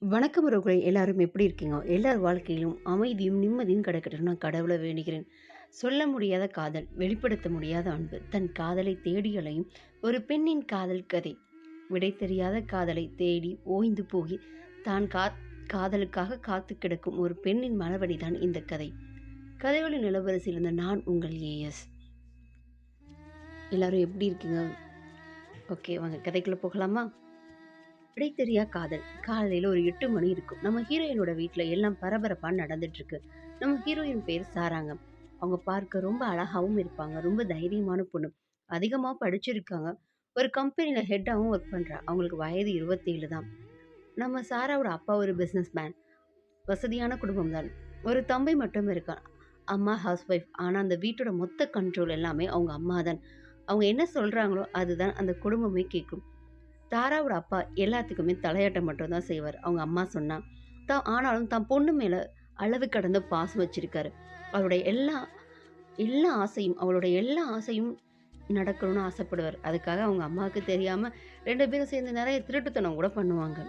வணக்கம் உறவுகளை எல்லாரும் எப்படி இருக்கீங்க? எல்லார் வாழ்க்கையிலும் அமைதியும் நிம்மதியும் கிடைக்கட்டும். நான் கடவுளை வேண்டுகிறேன். சொல்ல முடியாத காதல் வெளிப்படுத்த முடியாத அன்பு தன் காதலை தேடி அலையும் ஒரு பெண்ணின் காதல் கதை. விடை தெரியாத காதலை தேடி ஓய்ந்து போகி தான் கா காதலுக்காக காத்து கிடக்கும் ஒரு பெண்ணின் மனவழிதான் இந்த கதை. கதைகளின் நிலவரிசையில் இருந்த நான் உங்கள் ஏஎஸ். எல்லாரும் எப்படி இருக்கீங்க? ஓகே வாங்க கதைக்குள்ளே போகலாமா? விடை தெரியா காதல். காலையில் ஒரு எட்டு மணி இருக்கும். நம்ம ஹீரோயினோட வீட்டில் எல்லாம் பரபரப்பாக நடந்துட்டு இருக்கு நம்ம ஹீரோயின் பேர் சாராங்க அவங்க பார்க்க ரொம்ப அழகாவும் இருப்பாங்க. ரொம்ப தைரியமான பொண்ணு. அதிகமாக படிச்சிருக்காங்க. ஒரு கம்பெனியில் ஹெட்டாகவும் ஒர்க் பண்ணுறா அவங்களுக்கு வயது இருபத்தேழு தான். நம்ம சாராவோட அப்பா ஒரு பிஸ்னஸ் மேன் வசதியான குடும்பம் தான். ஒரு தம்பி மட்டும் இருக்கான். அம்மா ஹவுஸ் ஒய்ஃப் ஆனால் அந்த வீட்டோட மொத்த கண்ட்ரோல் எல்லாமே அவங்க அம்மா தான். அவங்க என்ன சொல்கிறாங்களோ அதுதான் அந்த குடும்பமே கேட்கும். தாராவோட அப்பா எல்லாத்துக்குமே தலையாட்டம் மட்டும்தான் செய்வார். அவங்க அம்மா சொன்னால் தான் ஆனாலும் தான் பொண்ணு மேலே அளவு கடந்த பாசம் வச்சுருக்காரு. அவருடைய எல்லா எல்லா ஆசையும் அவளுடைய எல்லா ஆசையும் நடக்கணும்னு ஆசைப்படுவார். அதுக்காக அவங்க அம்மாவுக்கு தெரியாமல் ரெண்டு பேரும் சேர்ந்து நிறைய திருட்டுத்தனம் கூட பண்ணுவாங்க.